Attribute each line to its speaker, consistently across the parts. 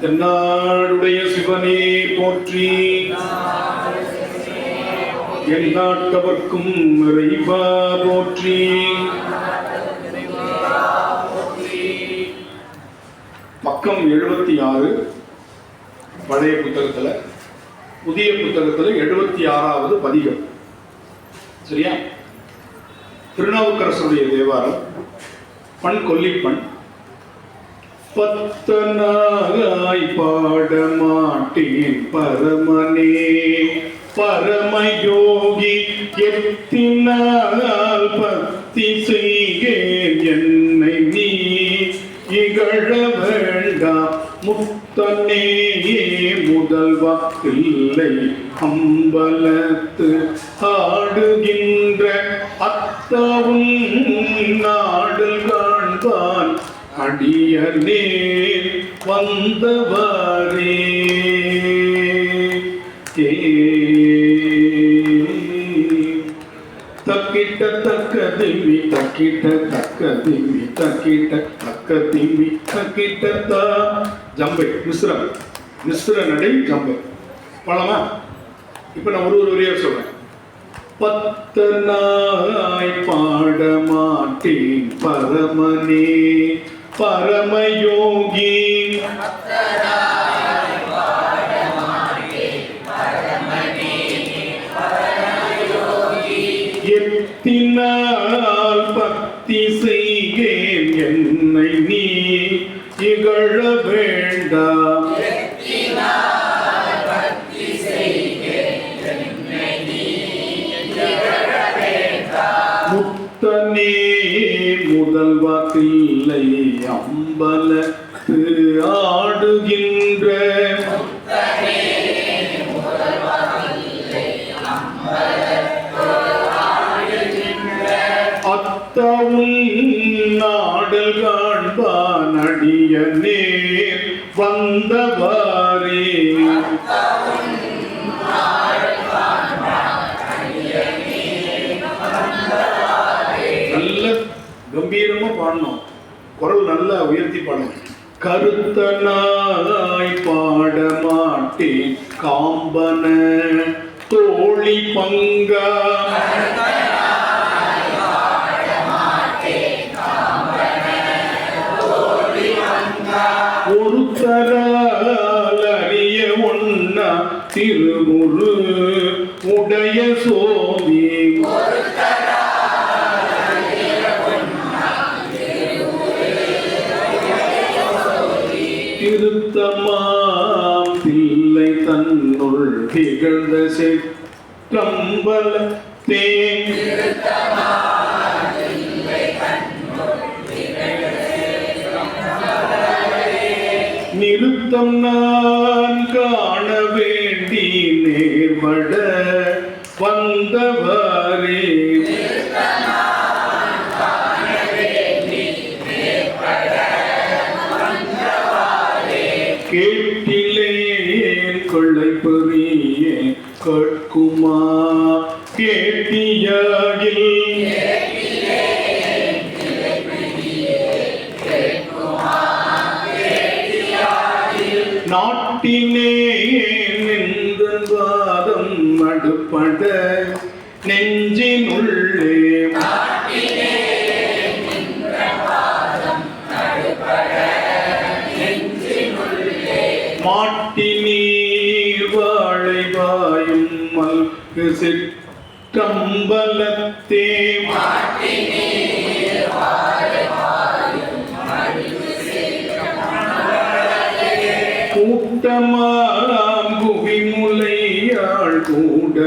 Speaker 1: தென்னாடுடைய சிவனே போற்றி. எந்நாட்டவர்க்கும் இறைவா போற்றி. பக்கம் எழுபத்தி ஆறு பழைய புத்தகத்துல புதிய புத்தகத்துல எழுபத்தி ஆறாவது பதிகம். சரியா? திருநாவுக்கரசருடைய தேவாரம் பண் கொல்லிப்பண் பத்தனாய் பாட மாட்டேன் பரமனே. பரமயோகி எத்தினால் பக்தி செய்கேன் என்னை நீ. இகழ வேண்டாம் முத்தனேயே முதல் வாக்கில்லை. அம்பலத்து ஆடுகின்ற அத்தவும் நாடு காண்பான் அடியனே வந்தவரே. தக்கிட்ட தக்க திம்மி தக்கிட்ட தக்க திம்மி தக்கிட்ட தக்க திம்மி தக்கிட்ட தா. ஜம்பை மிஸ்ரம் மிஸ்ர நடை ஜம்பை. பழமா? இப்போ நான் ஒரு ஒரு வரியா சொல்றேன். பத்தனாய் பாட மாட்டேன் பரமனே. பரமயோகி அத்தவும் நாடல் காண்பான் அடிய நேர் வந்தவாரே நல்ல கம்பீரமா பாடணும். குரல் நல்லா உயர்த்தி பாடணும். கருத்தனாய் பாட மாட்டேன். காம்பன தோழி பங்கா. திகழ்ந்த செற்றம்பல தேன். நிறுத்தம் நான் காண வேண்டி நேர்வட வந்தவரே. கட்குமா கேட்டியாகில் சிற்றம்பலத்தே. கூட்டமாம் குவிமுலையாள் கூட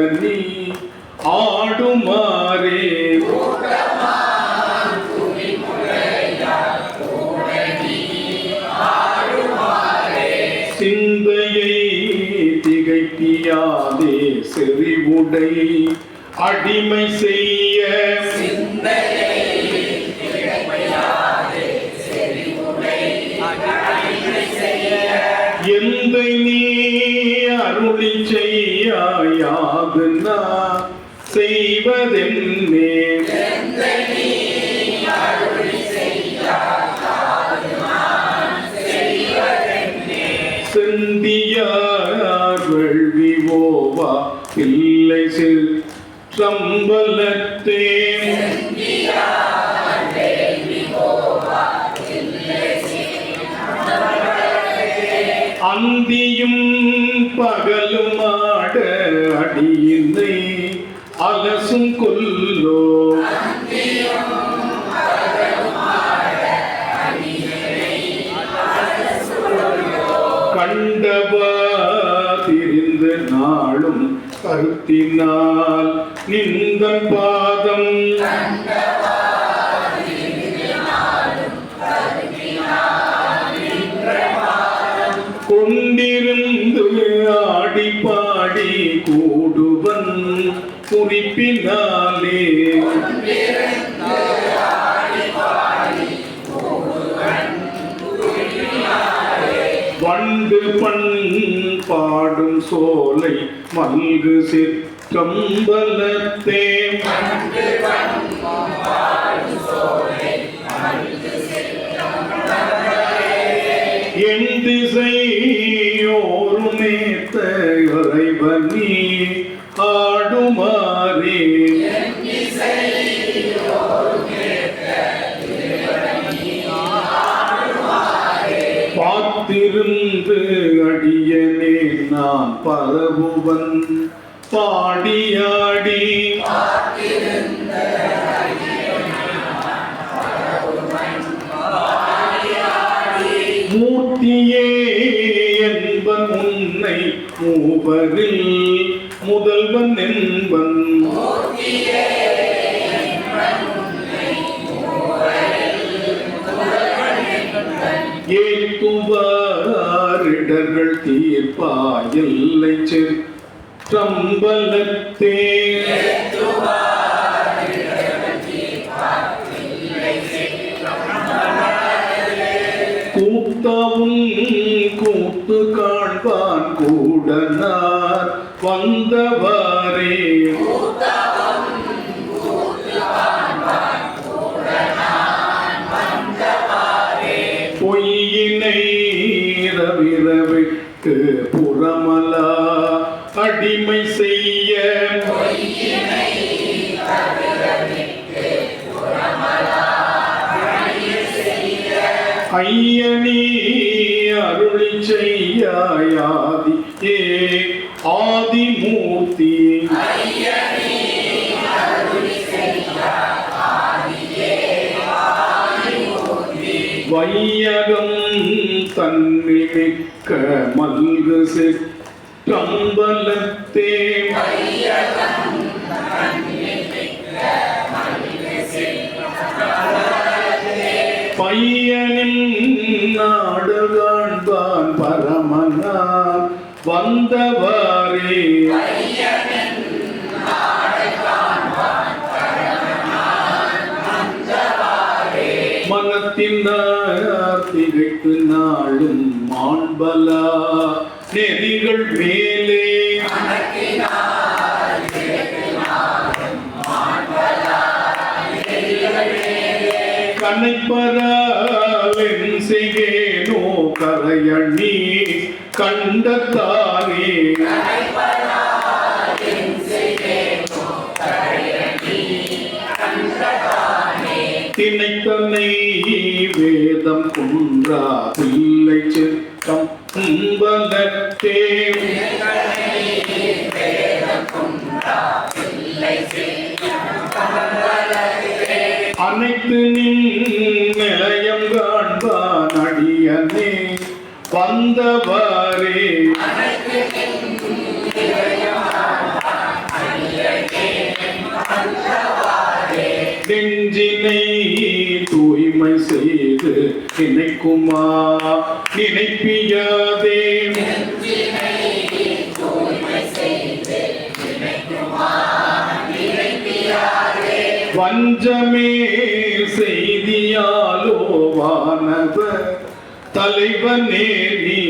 Speaker 1: அடிமை செய்ய. எந்த நீ அருளி செய்யாயாக நான் செய்வதென்னே அம்பலத்தே அந்தியும் பகலுமாட அடியினை அலசும் கொல்லோ. கண்டவா திரிந்த நாளும் கருத்தினால் நிந்தன் பாதம் கொண்டிருந்து ஆடி பாடி கூடுவன் குறிப்பினாலே. வண்டு பண் பாடும் சோலை மல்கு சிற்ப கம்பலத்தே. என் திசையோருமேத்த இறைவனி ஆடுமாறே. பார்த்திருந்து அடியனே நான் பரவுவன். பாடியாடி. மூர்த்தியே என்பன் உன்னை மூவரில் முதல்வன் என்பன். ஏற்றுவாரிடர்கள் தீர்ப்பாயில்லை எல்லை சிற்றம்பலத்தே கூத்தவும் கூத்து காண்பான் கூடனார் வந்தவாரே. பொய்யினை ரவிரவிட்டு புறமலா அடிமை செய்ய. ஐயனி அருளி செய்யாதி ஏ ஆதிமூர்த்தி வையகம் தன்னிமிக்க மல்கு செக்க கம்பலத்தே. பையனின் நாடு காண்பான் பரமனார் வந்தவாறே. மனத்தின் திகைத்து நாளும் மாண்பலா. கனைப்பராவென் செய்கேனோ கரையணி கண்டத்தானே? திணைத்தனை வேதம் குன்றா பிள்ளை செல் நினைக்குமா நினைப்பியாதே வஞ்சமே செய்தியாலோ வானவர். தலைவனே நீ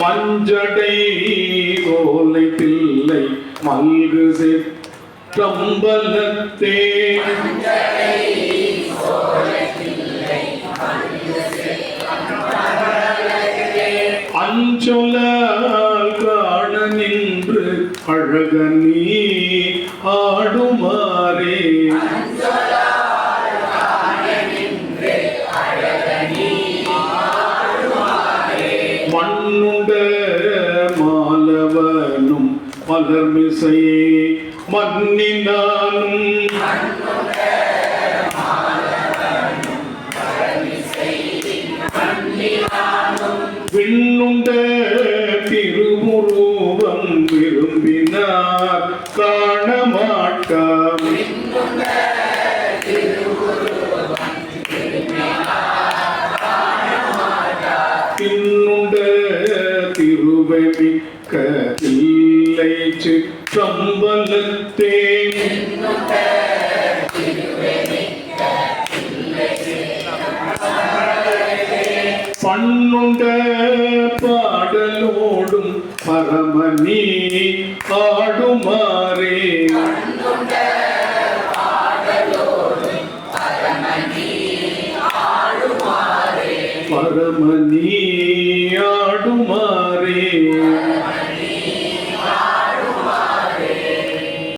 Speaker 1: மஞ்சடை கோலை பிள்ளை மல்கு கம்பலத்தே அஞ்சொல காண நின்று அழக நீ ஆடுமாறே. மண்ணுண்ட மாலவனும் பலர்மிசையே. மண்ணினானும் விண்ணுண்ட திருமுருவம் விரும்பினார். காண மாட்டார் പാടലോടും പരമനീ പാടുമാറേ.